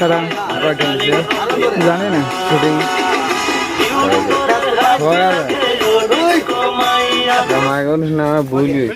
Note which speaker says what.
Speaker 1: তারা জানে না
Speaker 2: শুটিং।
Speaker 1: ভয়
Speaker 2: আর আমার নামে ভুল